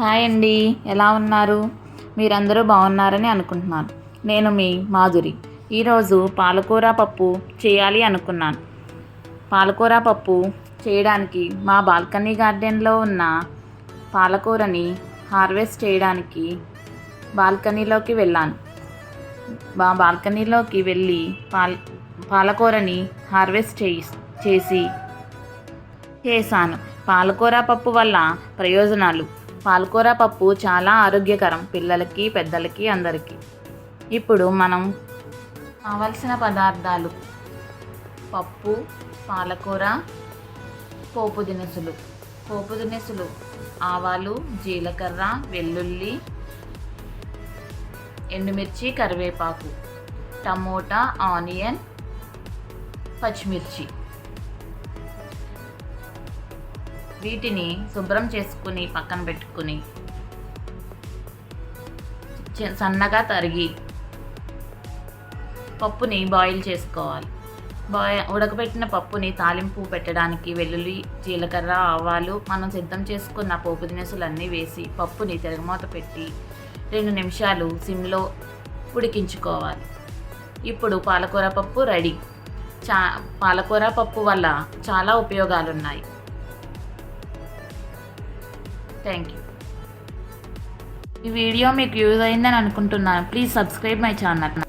Hi అండి. ఎలా ఉన్నారు? మీరందరూ బాగున్నారని అనుకుంటున్నాను. నేను మీ మాధురి. ఈరోజు పాలకూర పప్పు చేయాలి అనుకున్నాను. పాలకూర పప్పు చేయడానికి మా బాల్కనీ గార్డెన్లో ఉన్న పాలకూరని హార్వెస్ట్ చేయడానికి బాల్కనీలోకి వెళ్ళాను. మా బాల్కనీలోకి వెళ్ళి పాల్ పాలకూరని హార్వెస్ట్ చేయి చేసి చేశాను. పాలకూర పప్పు వల్ల ప్రయోజనాలు పాలకూర పప్పు చాలా ఆరోగ్యకరం పిల్లలకి పెద్దలకి అందరికీ. ఇప్పుడు మనం కావలసిన పదార్థాలు. పప్పు పాలకూర పోపు దినుసులు. పోపు దినుసులు. ఆవాలు జీలకర్ర వెల్లుల్లి ఎండుమిర్చి కరివేపాకు. టమోటా ఆనియన్ పచ్చిమిర్చి. వీటిని శుభ్రం చేసుకుని పక్కన పెట్టుకుని సన్నగా తరిగి పప్పుని బాయిల్ చేసుకోవాలి. బాయ్ ఉడకబెట్టిన పప్పుని తాలింపు పెట్టడానికి వెల్లుల్లి జీలకర్ర ఆవాలు మనం సిద్ధం చేసుకున్న పోపు దినుసులన్నీ వేసి పప్పుని తిరగమూత పెట్టి రెండు నిమిషాలు సిమ్లో ఉడికించుకోవాలి. ఇప్పుడు పాలకూర పప్పు రెడీ. చా పాలకూర పప్పు వల్ల చాలా ఉపయోగాలు ఉన్నాయి థ్యాంక్ యూ ఈ వీడియో మీకు యూజ్ అయిందని అనుకుంటున్నాను. Please subscribe my channel